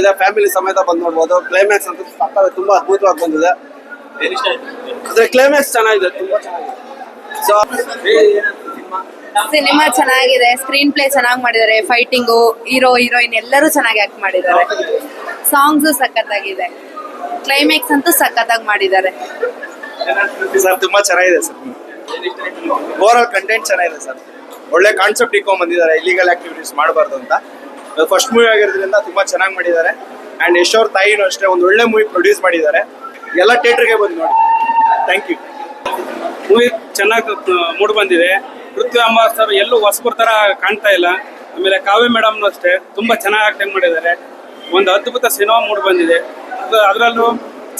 ಚೆನ್ನಾಗಿದೆ ಫ್ಯಾಮಿಲಿ ಸಮೇತ ಬಂದು ನೋಡ್ಬೋದು. ಕ್ಲೈಮ್ಯಾಕ್ಸ್ ಅಂತ ಸಕ್ಕತ್ತಾಗಿ ತುಂಬಾ ಅದ್ಭುತವಾಗಿ ಬಂದಿದೆ. ಅದ್ರ ಕ್ಲೈಮ್ಯಾಕ್ಸ್ ಚೆನ್ನಾಗಿದೆ ತುಂಬಾ ಚೆನ್ನಾಗಿದೆ. ಸೊ ಸಿನಿಮಾ ಚೆನ್ನಾಗಿದೆ ಸ್ಕ್ರೀನ್ ಪ್ಲೇ ಚೆನ್ನಾಗಿ ಮಾಡಿದ್ದಾರೆ ಫೈಟಿಂಗು ಹೀರೋ ಹೀರೋಯಿನ್ ಎಲ್ಲರೂ ಚೆನ್ನಾಗಿ ಆಕ್ಟ್ ಮಾಡಿದ್ದಾರೆ. ಸಾಂಗ್ಸ್ ಸಖತ್ತಾಗಿದೆ ಕ್ಲೈಮ್ಯಾಕ್ಸ್ ಅಂತೂ ಸಖತ್ತಾಗಿ ಮಾಡಿದ್ದಾರೆ. ಸರ್ ತುಂಬಾ ಚೆನ್ನಾಗಿದೆ ಸರ್. ಓವರ್ ಆಲ್ ಕಂಟೆಂಟ್ ಚೆನ್ನಾಗಿದೆ ಸರ್. ಒಳ್ಳೆ ಕಾನ್ಸೆಪ್ಟ್ ಇಟ್ಕೊಂಡ್ ಬಂದಿದ್ದಾರೆ ಇಲ್ಲಿಗಲ್ ಆಕ್ಟಿವಿಟೀಸ್ ಮಾಡಬಾರ್ದು ಅಂತ. ಫಸ್ಟ್ ಮೂವಿ ಆಗಿರೋದ್ರಿಂದ ತುಂಬಾ ಚೆನ್ನಾಗಿ ಮಾಡಿದ್ದಾರೆ. ಅಂಡ್ ಯಶೋರ್ ತಾಯಿನೂ ಅಷ್ಟೇ ಒಂದು ಒಳ್ಳೆ ಮೂವಿ ಪ್ರೊಡ್ಯೂಸ್ ಮಾಡಿದ್ದಾರೆ. ಎಲ್ಲ ಥಿಯೇಟರ್ಗೆ ಬಂದು ನೋಡಿ. ಥ್ಯಾಂಕ್ ಯು ಮೂವಿ ಚೆನ್ನಾಗಿ ಮೂಡ್ ಬಂದಿದೆ. ಪೃಥ್ವಿ ಅಂಬಾಸ್ ಸರ್ ಎಲ್ಲೂ ಹೊಸಬರ್ ತರ ಕಾಣ್ತಾ ಇಲ್ಲ. ಆಮೇಲೆ ಕಾವ್ಯ ಮೇಡಮ್ನು ಅಷ್ಟೇ ತುಂಬಾ ಚೆನ್ನಾಗಿ ಆಕ್ಟಿಂಗ್ ಮಾಡಿದ್ದಾರೆ. ಒಂದು ಅದ್ಭುತ ಸಿನಿಮಾ ಮೂಡ್ ಬಂದಿದೆ. ಅದು ಅದರಲ್ಲೂ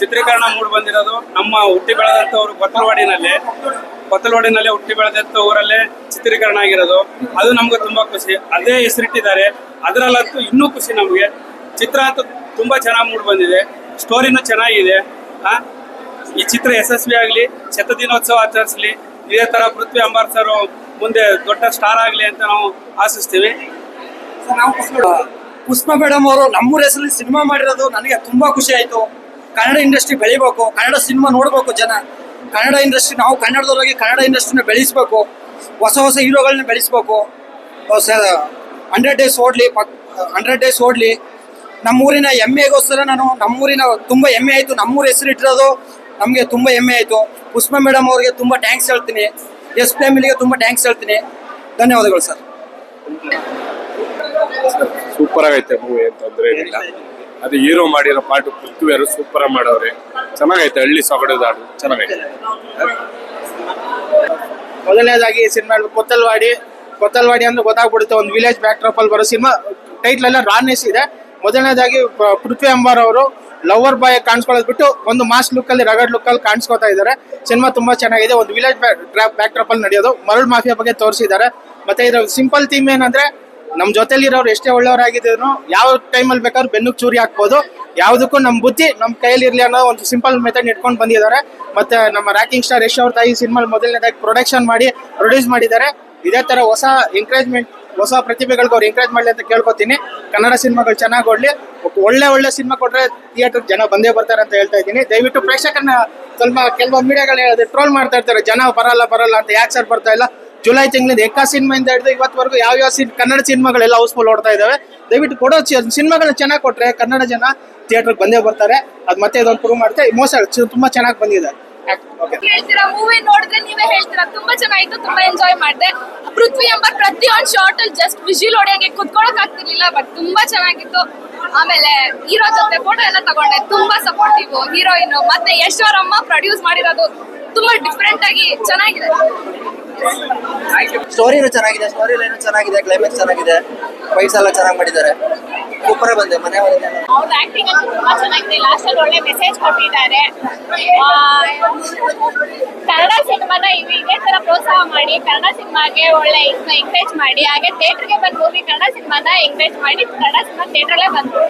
ಚಿತ್ರೀಕರಣ ಮೂಡ್ ಬಂದಿರೋದು ನಮ್ಮ ಹುಟ್ಟಿ ಬೆಳೆದಂಥವ್ರು ಕೊತ್ತಲವಾಡಿನಲ್ಲಿ ಕೊತ್ತಲವಾಡಿನಲ್ಲಿ ಹುಟ್ಟಿ ಬೆಳೆದಂಥ ಊರಲ್ಲೇ ಚಿತ್ರೀಕರಣ ಆಗಿರೋದು. ಅದು ನಮ್ಗೆ ತುಂಬಾ ಖುಷಿ. ಅದೇ ಹೆಸರಿಟ್ಟಿದ್ದಾರೆ. ಅದರಲ್ಲಂತೂ ಇನ್ನೂ ಖುಷಿ ನಮಗೆ. ಚಿತ್ರ ಅಂತೂ ತುಂಬಾ ಚೆನ್ನಾಗಿ ಮೂಡ್ ಬಂದಿದೆ. ಸ್ಟೋರಿನೂ ಚೆನ್ನಾಗಿದೆ. ಆ? ಈ ಚಿತ್ರ ಯಶಸ್ವಿ ಆಗಲಿ, ಶತದಿನೋತ್ಸವ ಆಚರಿಸಲಿ, ಇದೇ ತರ ಪೃಥ್ವಿ ಅಂಬಾರ್ ಸರ್ ಮುಂದೆ ದೊಡ್ಡ ಸ್ಟಾರ್ ಆಗಲಿ ಅಂತ ನಾವು ಆಶಿಸ್ತೀವಿ. ಪುಷ್ಪ ಮೇಡಮ್ ಅವರು ನಮ್ಮೂರ ಹೆಸರಲ್ಲಿ ಸಿನಿಮಾ ಮಾಡಿರೋದು ನನಗೆ ತುಂಬಾ ಖುಷಿ ಆಯ್ತು. ಕನ್ನಡ ಇಂಡಸ್ಟ್ರಿ ಬೆಳಿಬೇಕು, ಕನ್ನಡ ಸಿನಿಮಾ ನೋಡ್ಬೇಕು ಜನ. ಕನ್ನಡ ಇಂಡಸ್ಟ್ರಿ, ನಾವು ಕನ್ನಡದವರಾಗಿ ಕನ್ನಡ ಇಂಡಸ್ಟ್ರಿನ ಬೆಳೆಸ್ಬೇಕು. ಹೊಸ ಹೊಸ ಹೀರೋಗಳನ್ನ ಬೆಳೆಸ್ಬೇಕು. ಹಂಡ್ರೆಡ್ ಡೇಸ್ ಓಡ್ಲಿ ಹಂಡ್ರೆಡ್ ಡೇಸ್ ಓಡ್ಲಿ. ನಮ್ಮೂರಿನ ಹೆಮ್ಮೆಗೋಸ್ಕರ ನಾನು, ನಮ್ಮೂರಿನ ತುಂಬ ಹೆಮ್ಮೆ ಆಯಿತು. ನಮ್ಮೂರ ಹೆಸರಿಟ್ಟಿರೋದು ನಮಗೆ ತುಂಬ ಹೆಮ್ಮೆ ಆಯಿತು. ಪುಷ್ಪ ಮೇಡಮ್ ಅವರಿಗೆ ತುಂಬ ಟ್ಯಾಂಕ್ಸ್ ಹೇಳ್ತೀನಿ. ಎಸ್ ಫ್ಯಾಮಿಲಿಗೆ ತುಂಬ ಟ್ಯಾಂಕ್ಸ್ ಹೇಳ್ತೀನಿ. ಧನ್ಯವಾದಗಳು ಸರ್. ಸೂಪರ್ ಆಗೈತೆ ಮೂವಿ ಅಂತಂದ್ರೆ ಅದು ಹೀರೋ ಮಾಡಿರೋ ಪಾಠ ಪೃಥ್ವಿಯರು ಸೂಪರ್ ಮಾಡವ್ರೆ ಚೆನ್ನಾಗೈತೆ, ಹಳ್ಳಿ ಸೊಗಡದಾಡು ಚೆನ್ನಾಗೈತೆ. ಮೊದಲನೇದಾಗಿ ಸಿನಿಮಾ ಕೊತ್ತಲ್ವಾಡಿ. ಕೊತ್ತಲ್ವಾಡಿ ಅಂದ್ರೆ ಗೊತ್ತಾಗ್ಬಿಡುತ್ತೆ, ಒಂದು ವಿಲೇಜ್ ಬ್ಯಾಕ್ ಅಲ್ಲಿ ಬರೋ ಸಿನಿಮಾ ಟೈಟ್ಲ್ ಎಲ್ಲ ರಾನೆಸ್ ಇದೆ. ಮೊದಲನೇದಾಗಿ ಪೃಥ್ವಿ ಅಂಬಾರ್ ಅವರು ಲವರ್ ಬಾಯ್ ಕಾಣಿಸ್ಕೊಳ್ಳೋದು ಬಿಟ್ಟು ಒಂದು ಮಾಸ್ ಲುಕ್ ಅಲ್ಲಿ ರಗಡ್ ಲುಕ್ ಅಲ್ಲಿ ಕಾಣಿಸ್ಕೊತಾ ಇದ್ದಾರೆ. ಸಿನಿಮಾ ತುಂಬಾ ಚೆನ್ನಾಗಿದೆ. ಒಂದು ವಿಲೇಜ್ ಬ್ಯಾಕ್ ಡ್ರಾಪ್ ಅಲ್ಲಿ ನಡೆಯೋದು. ಮರಳು ಮಾಫಿಯಾ ಬಗ್ಗೆ ತೋರಿಸಿದ್ದಾರೆ. ಮತ್ತೆ ಇದ್ರ ಸಿಂಪಲ್ ಥೀಮ್ ಏನಂದ್ರೆ ನಮ್ ಜೊತೆಲಿರೋರು ಎಷ್ಟೇ ಒಳ್ಳೆಯವರಾಗಿದ್ರು ಯಾವ ಟೈಮಲ್ಲಿ ಬೇಕಾದ್ರೂ ಬೆನ್ನುಗ್ ಚೂರಿ ಹಾಕ್ಬೋದು. ಯಾವುದಕ್ಕೂ ನಮ್ಮ ಬುದ್ಧಿ ನಮ್ಮ ಕೈಯಲ್ಲಿ ಇರ್ಲಿ ಅನ್ನೋ ಒಂದು ಸಿಂಪಲ್ ಮೆಥಡ್ ಇಟ್ಕೊಂಡು ಬಂದಿದ್ದಾರೆ. ಮತ್ತೆ ನಮ್ಮ ರ್ಯಾಕಿಂಗ್ ಸ್ಟಾರ್ ಯಶ್ ಅವ್ರ ತಾಯಿ ಸಿನಿಮಾ ಮೊದಲನೇದಾಗಿ ಪ್ರೊಡಕ್ಷನ್ ಮಾಡಿ ಪ್ರೊಡ್ಯೂಸ್ ಮಾಡಿದ್ದಾರೆ. ಇದೇ ತರ ಹೊಸ ಎಂಕರೇಜ್ಮೆಂಟ್ ಹೊಸ ಪ್ರತಿಭೆಗಳಿಗೆ ಅವ್ರು ಎಂಕರೇಜ್ ಮಾಡಲಿ ಅಂತ ಕೇಳ್ಕೊತೀನಿ. ಕನ್ನಡ ಸಿನಿಮಾಗಳು ಚೆನ್ನಾಗಿ ಒಳ್ಳೆ ಒಳ್ಳೆ ಸಿನಿಮಾ ಕೊಟ್ಟರೆ ಥಿಯೇಟರ್ ಜನ ಬಂದೇ ಬರ್ತಾರೆ ಅಂತ ಹೇಳ್ತಾ ಇದ್ದೀನಿ. ದಯವಿಟ್ಟು ಪ್ರೇಕ್ಷಕರನ್ನ ಸ್ವಲ್ಪ ಕೆಲವೊಂದು ಮೀಡಿಯಾಗಳು ಟ್ರೋಲ್ ಮಾಡ್ತಾ ಇರ್ತಾರೆ. ಜನ ಬರಲ್ಲ ಬರಲ್ಲ ಅಂತ ಯಾಕೆ ಸರ್ ಬರ್ತಾ ಇಲ್ಲ? ಜುಲೈ ತಿಂಗಳಿಂದ ಎಕ್ಕಾ ಸಿನಿಮಾಯಿಂದ ಹಿಡಿದು ಇವತ್ತವರೆಗೂ ಯಾವ ಯಾವ ಸಿನ್, ಕನ್ನಡ ಸಿನಿಮಾಗಳೆಲ್ಲ ಹೌಸ್ಫುಲ್ ಓಡ್ತಾ ಇದಾವೆ ದಯವಿಟ್ಟು ಕೊಡೋ ಸಿನಿಮಾಗಳನ್ನ ಚೆನ್ನಾಗಿ ಕೊಟ್ರೆ ಕನ್ನಡ ಜನ ಥಿಯೇಟ್ರಿಗೆ ಬಂದೇ ಬರ್ತಾರೆ. ಅದು ಮತ್ತೆ ಇದೊಂದು ಪ್ರೂವ್ ಮಾಡುತ್ತೆ. ಮೋಸ ತುಂಬಾ ಚೆನ್ನಾಗಿ ಬಂದಿದೆ. ಹೇಳ್ತೀರಾ ಮೂವಿ ನೋಡಿದ್ರೆ ನೀವೇ ಹೇಳ್ತೀರಾ? ತುಂಬಾ ಚೆನ್ನಾಗಿತ್ತು, ತುಂಬಾ ಎಂಜಾಯ್ ಮಾಡಿದೆ. ಪೃಥ್ವಿ ಎಂಬ ಪ್ರತಿಯೊಂದು ಶಾರ್ಟ್ ಅಲ್ಲಿ ಜಸ್ಟ್ ವಿಜಿಲ್ ಹೊಡೆಯಂಗೆ ಕುತ್ಕೊಳಕ್ ಆಗ್ತಿರ್ಲಿಲ್ಲ ಬಟ್ ತುಂಬಾ ಚೆನ್ನಾಗಿತ್ತು. ಆಮೇಲೆ ಹೀರೋ ಜೊತೆ ಫೋಟೋ ಎಲ್ಲ ತಗೊಂಡೆ. ತುಂಬಾ ಸಪೋರ್ಟಿವ್ ಹೀರೋಯಿನ್. ಮತ್ತೆ ಯಶ್ವರಮ್ಮ ಪ್ರೊಡ್ಯೂಸ್ ಮಾಡಿರೋದು ತುಂಬಾ ಡಿಫ್ರೆಂಟ್ ಆಗಿ ಚೆನ್ನಾಗಿದೆ. ಸ್ಟೋರಿನೂ ಚೆನ್ನಾಗಿದೆ ಸ್ಟೋರಿ ಲೈನ್ ಚೆನ್ನಾಗಿದೆ ಕ್ಲೈಮ್ಯಾಕ್ಸ್ ಚೆನ್ನಾಗಿದೆ. ಫೈಟ್ಸ್ ಎಲ್ಲ ಚೆನ್ನಾಗಿ ಮಾಡಿದ್ದಾರೆ. ಸೂಪರ್ ಬಂದೆ ಮನೆ ಅವ್ರ ಆಕ್ಟಿಂಗ್ ಅಂತೂ ತುಂಬಾ ಚೆನ್ನಾಗಿದೆ. ಲಾಸ್ಟ್ ಅಲ್ಲಿ ಒಳ್ಳೆ ಮೆಸೇಜ್ ಕೊಟ್ಟಿದ್ದಾರೆ. ಕನ್ನಡ ಸಿನಿಮಾನ ಇದೇ ತರ ಪ್ರೋತ್ಸಾಹ ಮಾಡಿ, ಕನ್ನಡ ಸಿನಿಮಾಗೆ ಒಳ್ಳೆ ಎಂಕರೇಜ್ ಮಾಡಿ. ಹಾಗೆ ಥಿಯೇಟರ್ಗೆ ಬಂದು ಮೂವಿ ಕನ್ನಡ ಸಿನಿಮಾನ ಎಂಕರೇಜ್ ಮಾಡಿ, ಕನ್ನಡ ಸಿನಿಮಾ ಥಿಯೇಟರ್ಲೇ ಬಂದು